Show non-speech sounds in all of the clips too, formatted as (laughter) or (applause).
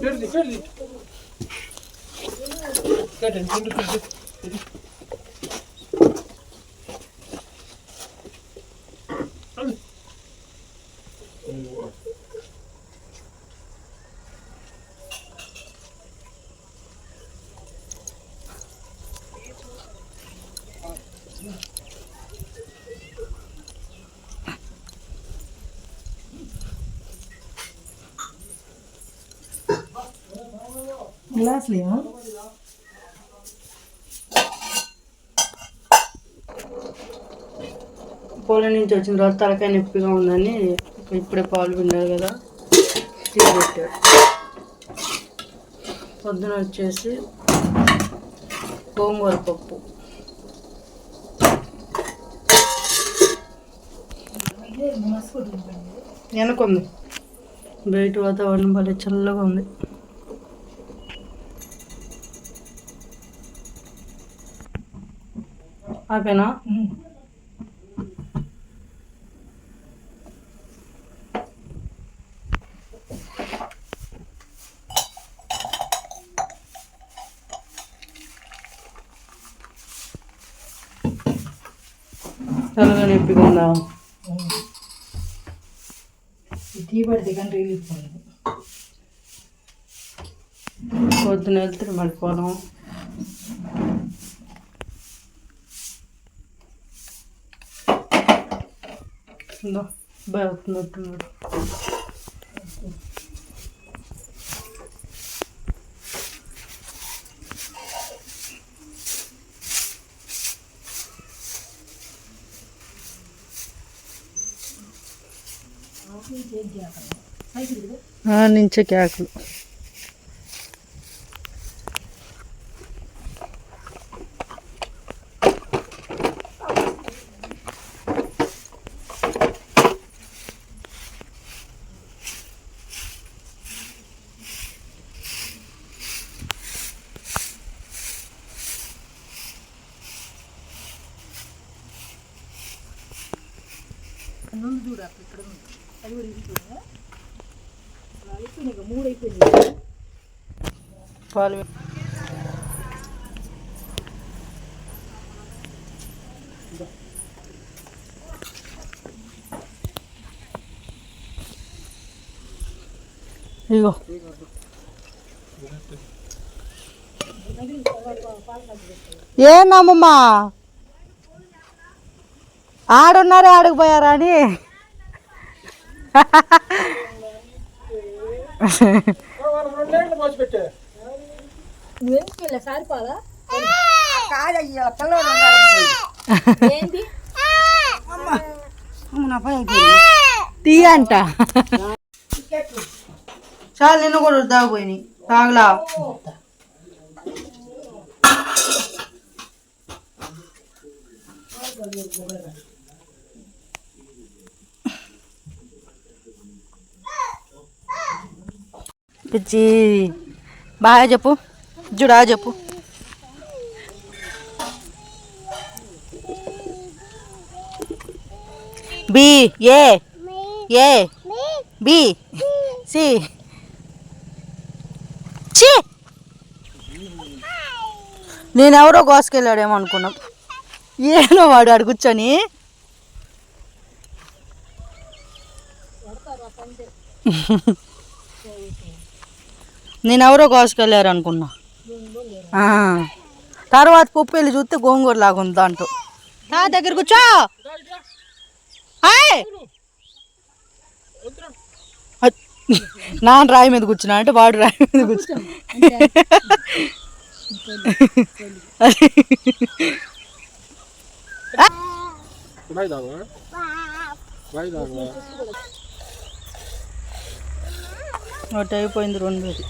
Gördük, gördük. Gördük, gördük, gördük. గ్లాసులు ఏమో? పొలం నుంచి వచ్చిన తర్వాత తలకాయ నొప్పిగా ఉందని ఇప్పుడే పాలు పిండారు కదా టీ పెట్టాడు పొద్దున వచ్చేసి గోంగూర పప్పు. వెనకుంది. బయట వాతావరణం భలే చల్లగా ఉంది. ఆపేనా చల్లగా నొప్పిగా ఉందా ఈ టీ పడితే కానీ రిలీఫ్ ఉంది పొద్దున వెళ్తే మడిపోవడం భయవుతున్నట్టున్నాడు నుంచే కేకలు అక్కడ ఇక్కడ ఉంది. అది కూడా ఇది చూడగా అయిపోయినాయి ఇక మూడు అయిపోయింది పాలు ఇగో. ఏందమ్మమ్మా ఆడున్నారే ఆడకపోయారా అని? వాళ్ళు రెండేళ్ళు పోసి పెట్టే నువ్వు ఎందుకు వెళ్ళా సారిపాలా కాదయ్యో పిల్లలు ఉండాలి ఏంటి? నా పని అయిపోయింది టీ అంట చాలు నిన్ను కూడా తాగిపోయినాయి తాగలా. పిచ్చి బాగా చెప్పు. జుడా చెప్పు. B A A B C చి. నేనెవరో కోసుకెళ్ళాడేమో అనుకున్నాం. ఏనో వాడు ఆడు కూర్చొని. నేనెవరో కోసుకెళ్ళారు అనుకున్నా ఆ. తర్వాత కుప్ప వెళ్ళి చూస్తే గోంగూర లాగా ఉంది దాంట్లో. తా దగ్గర కూర్చో. నాన్న రాయి మీద కూర్చున్నా అంటే వాడు రాయి మీద కూర్చున్నా. ఒకటి అయిపోయింది రెండోది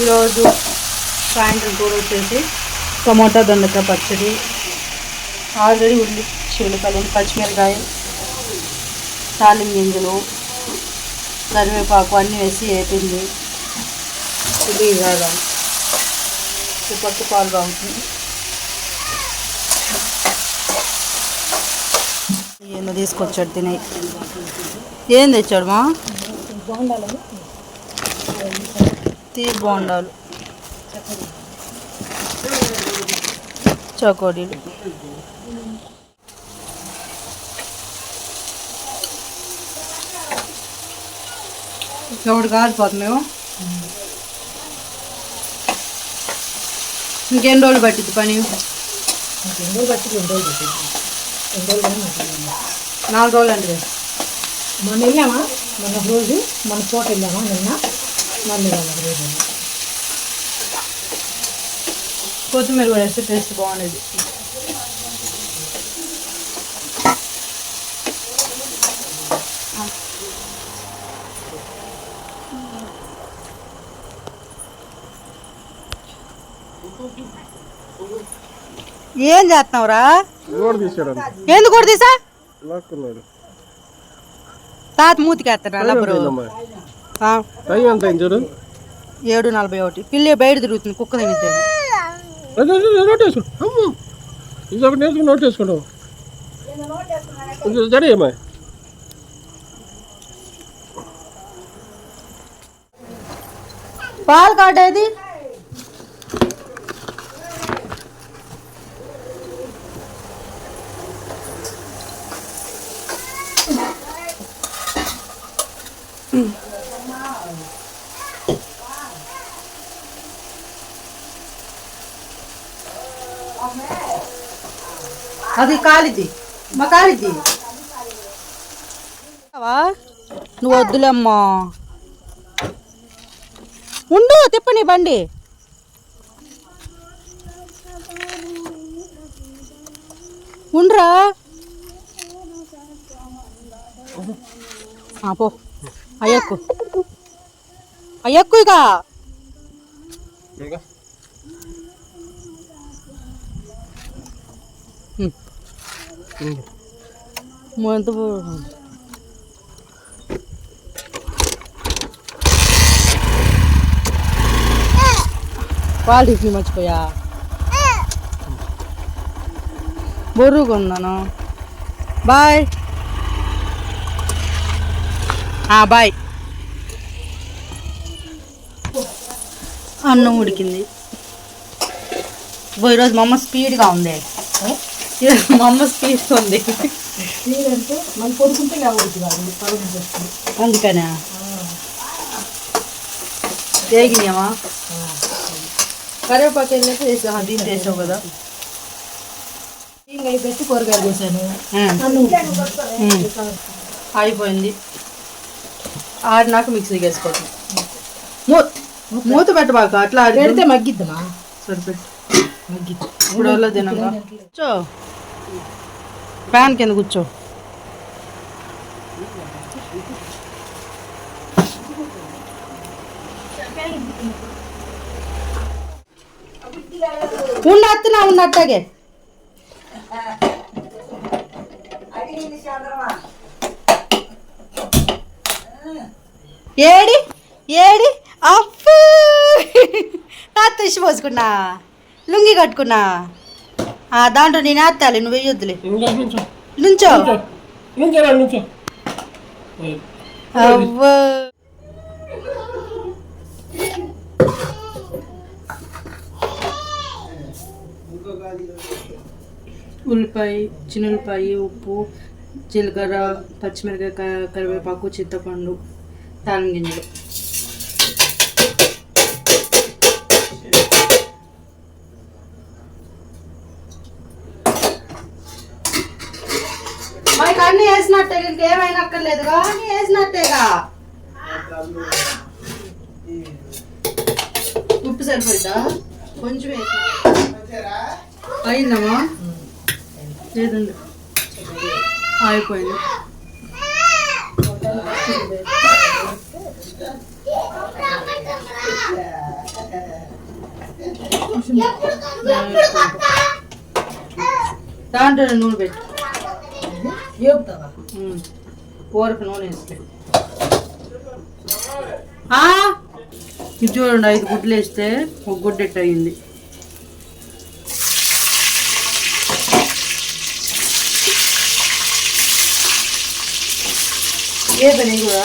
ఈరోజు సాయంత్రం కూర వచ్చేసి టమోటా దొండకాయ పచ్చడి. ఆల్రెడీ ఉల్లి చిలుకలు పచ్చిమిరకాయ తాలిం గింజలు కరివేపాకు అన్నీ వేసి వేపింది ఇది కాదా ఈ పట్టు పాలు బాగుంటుంది ఏందో తీసుకొచ్చాడు తినే. ఏం తెచ్చాడు మా? తీ బోండాలు. చకోడీలు. ఒకటి కాలిపోతుంది మేము ఇంకెన్ని రోజులు పట్టింది పని? రెండు రోజులు రెండు రోజులు. నాలుగు రోజులు అంటే. మొన్న వెళ్ళామా? మొన్న ఒక రోజు మన చోట వెళ్ళామా? నిన్న? మళ్ళీ వాళ్ళ ఒక రోజు వెళ్ళాం. కొత్తిమీర కూడా వేస్తే టేస్ట్ బాగుండేది ఏం చేస్తున్నావురా ఎవరు తీసాడు ఎందుకు కూడా తీసా లాక్కున్నాడు తాత మూతికేస్తాడు లబ్బరు ఆ, టైం ఎంత అయింది చూడు? ఏడు నలభై ఒకటి. పిల్లి బయట తిరుగుతుంది కుక్క అదే, నోట్ వేసుకో. అమ్మో! ఇది ఒకటి నేర్చుకుని నోట్ వేసుకున్నావు ఇది జడేయమ్మా పాలు కాటేది? అది కాలిద్ది మా కాలిద్ది నువ్వు వద్దులేమ్మా. ఉండు తిప్పని బండి. ఉండ్రా. పో. అయ్యక్కు. అయ్యక్కు ఇక. ఎంత పాలు టిఫిన్ మర్చిపోయా? బొర్రుగా కొన్నాను బాయ్ బాయ్. అన్నం ఉడికింది. ఈరోజు మా అమ్మ స్పీడ్గా ఉంది. (laughs) మా అమ్మ స్పీడ్గా ఉంది నీరంటే మనం కొడుకుంటే కాబట్టి కాదు పరుగులు చేస్తుంది అందుకనే? కరివేపాకు వెళ్ళాక వేసామా దీంట్లో వేసావు కదా ఇంకా పెట్టి కూరగాయలు చేశాను. అయిపోయింది ఆడినాక మిక్సీకి వేసుకోవటం మూత మూత పెట్టబాక అట్లా పెడితే మగ్గిద్దమా? సరిపెట్టు. మగ్గిద్ది. ఇప్పుడు తినగా కూర్చో. ఫ్యాన్ కింద కూర్చో. ఉండ అత్తునా ఏడి? ఏడి? అప్పు నా ఇష్ట పోసుకున్నా. లుంగి కట్టుకున్నా. దాంట్లో నేను వేస్తాలి నువ్వు వేయొద్దులే ఇంకా నుంచో. అవ్వ. ఉల్లిపాయ చిన్నులపాయ ఉప్పు జీలకర్ర పచ్చిమిరకాయ క- కరివేపాకు చింతపండు తాళం వేసినట్టే ఇంకేమైనా అక్కర్లేదుగా వేసినట్టేగా. ఉప్పు సరిపోద్దా కొంచెం వేసి అయిందమ్మా? లేదండి. ఆగిపోయింది. దాంట్లో నూనె పెట్టు. ఏపుతావా? కూరకు నూనె వేస్తే. ఆ? ఇది చూడండి ఐదు గుడ్లు వేస్తే ఒక గుడ్డ అయింది. ఏ పని కూడా?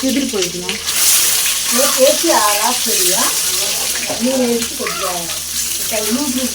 కుదిరిపోయిందా వేసి వేసి కొద్దిగా లూజ్ లూజ్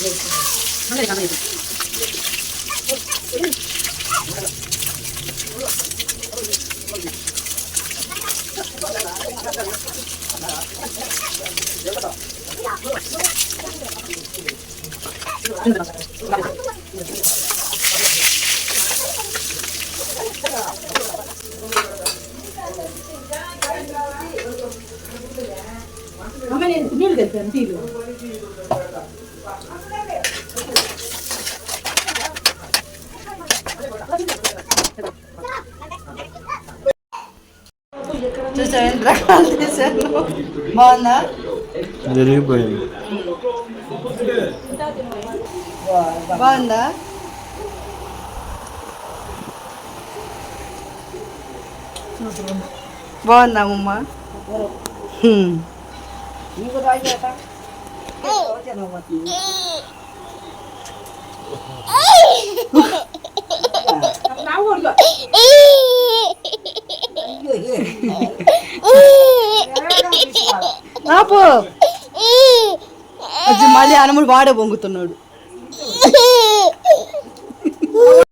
అమ్మ నేను నీళ్ళు తెచ్చాను చూసా ఎన్ని రకాలు చేశాను బాగుందా? జరిగిపోయింది బాగుందా? బాగుందా హ్మ్. నీకు (laughs) ఆపు. మళ్ళీ అనముడు వాడే పొంగుతున్నాడు (laughs) (laughs)